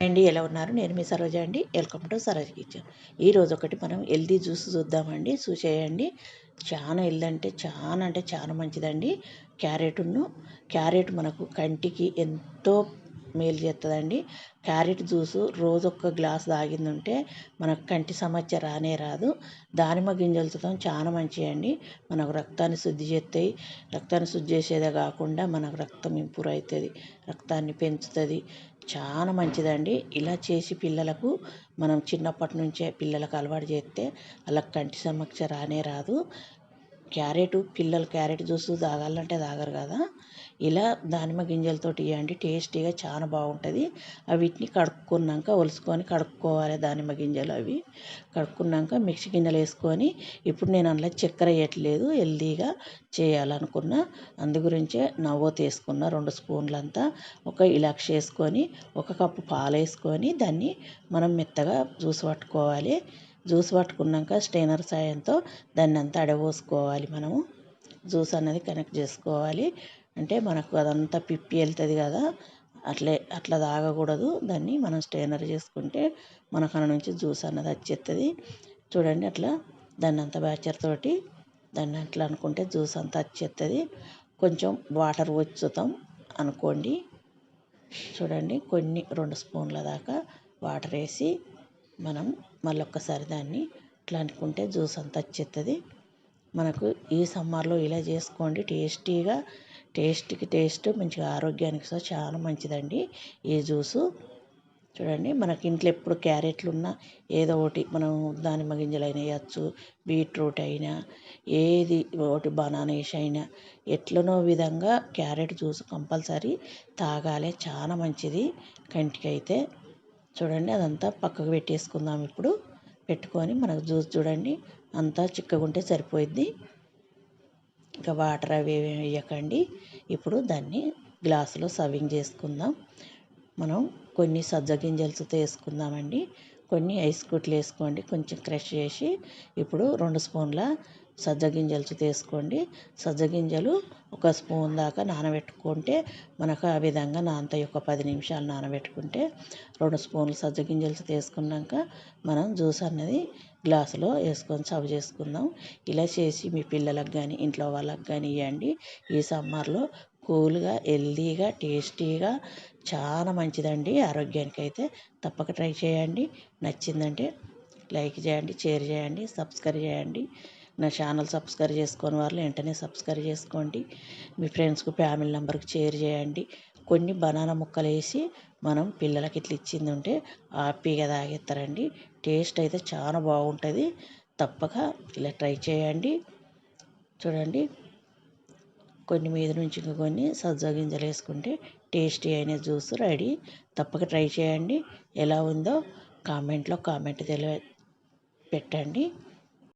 అండి ఎలా ఉన్నారు? నేను మీ సరోజ అండి. Welcome to Saroj Kitchen. ఈరోజు ఒకటి మనం హెల్దీ జ్యూస్ చూద్దామండి. చూసేయండి చాలా హెల్దీ అంటే చాలా అంటే చాలా మంచిదండి. క్యారెట్ను క్యారెట్ మనకు కంటికి ఎంతో మేలు చేస్తుందండి క్యారెట్ జ్యూస్ రోజు ఒక్క గ్లాస్ తాగిందంటే మనకు కంటి సమస్య రానే రాదు. దానిమ్మ గింజలతో చాలా మంచివి అండి మనకు రక్తాన్ని శుద్ధి చేస్తాయి రక్తాన్ని శుద్ధి చేసేదే కాకుండా మనకు రక్తం ఇంప్రూవ్ అవుతుంది రక్తాన్ని పెంచుతుంది. చాలా మంచిదండి. ఇలా చేసి పిల్లలకు మనం చిన్నప్పటి నుంచే పిల్లలకు అలవాటు చేస్తే వాళ్ళకి కంటి సమస్య రానే రాదు. క్యారెట్ పిల్లలు క్యారెట్ జ్యూస్ తాగాలంటే తాగరు కదా. ఇలా దానిమ్మ గింజలతోటి ఇవ్వండి టేస్టీగా చాలా బాగుంటుంది. వీటిని కడుక్కున్నాక ఒలుసుకొని కడుక్కోవాలి దానిమ్మ గింజలు అవి. కడుక్కున్నాక మిక్సీ గిన్నెలు వేసుకొని ఇప్పుడు నేను అందులో చక్కెర వేయట్లేదు హెల్దీగా చేయాలనుకున్న. అందు గురించే తీసుకున్న వేసుకున్న రెండు స్పూన్లంతా. ఒక ఇలాక్ష వేసుకొని ఒక కప్పు పాలు వేసుకొని దాన్ని మనం మెత్తగా జ్యూస్ పట్టుకోవాలి. జ్యూస్ పట్టుకున్నాక స్టెయినర్ సాయంతో దాన్ని అంతా అడపోసుకోవాలి మనము. జ్యూస్ అన్నది కనెక్ట్ చేసుకోవాలి. అంటే మనకు అదంతా పిప్పి వెళ్తుంది కదా అట్లే అట్లా తాగకూడదు. దాన్ని మనం స్టెయినర్ చేసుకుంటే మనకు నుంచి జ్యూస్ అన్నది వచ్చేస్తుంది చూడండి అట్లా దాన్ని అంత బ్యాచర్ తోటి దాన్ని అట్లా అనుకుంటే జ్యూస్ అంతా వచ్చేస్తుంది కొంచెం వాటర్ వచ్చుతాం అనుకోండి. చూడండి కొన్ని రెండు స్పూన్ల దాకా వాటర్ వేసి మనం మళ్ళొక్కసారి దాన్ని ఇట్లా అనుకుంటే జ్యూస్ అంతా వచ్చేస్తుంది మనకు ఈ సమ్మర్లో ఇలా చేసుకోండి. టేస్టీగా టేస్ట్కి టేస్ట్ మంచిగా ఆరోగ్యానికి సో చాలా మంచిదండి ఈ జ్యూసు. చూడండి మనకి ఇంట్లో ఎప్పుడు క్యారెట్లు ఉన్నా ఏదో ఒకటి మనం దానిమ్మ గింజలు అయినా వేయచ్చు బీట్రూట్ అయినా ఏది ఒకటి బనానేష్ అయినా ఎట్లనో విధంగా క్యారెట్ జ్యూస్ కంపల్సరీ తాగాలి. చాలా మంచిది కంటికి అయితే చూడండి అదంతా పక్కకు పెట్టేసుకుందాం ఇప్పుడు. పెట్టుకొని మనకు జ్యూస్ చూడండి అంతా చిక్కగుంటే సరిపోయిద్ది. ఇంకా వాటర్ అవి వేయకండి. ఇప్పుడు దాన్ని గ్లాసులో సర్వింగ్ చేసుకుందాం. మనం కొన్ని సజ్జ గింజలతో వేసుకుందామండి కొన్ని ఐస్ కుట్లు వేసుకోండి. కొంచెం క్రష్ చేసి ఇప్పుడు రెండు స్పూన్ల సజ్జ గింజలు తీసుకోండి. సజ్జ గింజలు ఒక స్పూన్ దాకా నానబెట్టుకుంటే మనకు ఆ విధంగా నానతాయి. ఒక పది నిమిషాలు నానబెట్టుకుంటే రెండు స్పూన్లు సజ్జ గింజలు తీసుకున్నాక మనం జ్యూస్ అన్నది గ్లాసులో వేసుకొని సర్వ్ చేసుకుందాం. ఇలా చేసి మీ పిల్లలకు కానీ ఇంట్లో వాళ్ళకి కానీ ఇవ్వండి ఈ సమ్మర్లో కూల్గా హెల్దీగా టేస్టీగా చాలా మంచిదండి. ఆరోగ్యానికి అయితే తప్పక ట్రై చేయండి. నచ్చిందంటే లైక్ చేయండి షేర్ చేయండి సబ్స్క్రైబ్ చేయండి. నా ఛానల్ సబ్స్క్రైబ్ చేసుకోని వాళ్ళు వెంటనే సబ్స్క్రైబ్ చేసుకోండి. మీ ఫ్రెండ్స్కు ఫ్యామిలీ మెంబర్కి షేర్ చేయండి. కొన్ని బనానా ముక్కలు వేసి మనం పిల్లలకి ఇట్లా ఇచ్చింది ఉంటే హ్యాపీగా తాగేస్తారండి. టేస్ట్ అయితే చాలా బాగుంటుంది. తప్పక ఇలా ట్రై చేయండి. చూడండి. కొన్ని మీద నుంచి ఇంకా కొన్ని సజ్జ గింజలు వేసుకుంటే టేస్టీ అయిన జ్యూస్ రెడీ. తప్పక ట్రై చేయండి. ఎలా ఉందో కామెంట్లో కామెంట్ తెలియ పెట్టండి.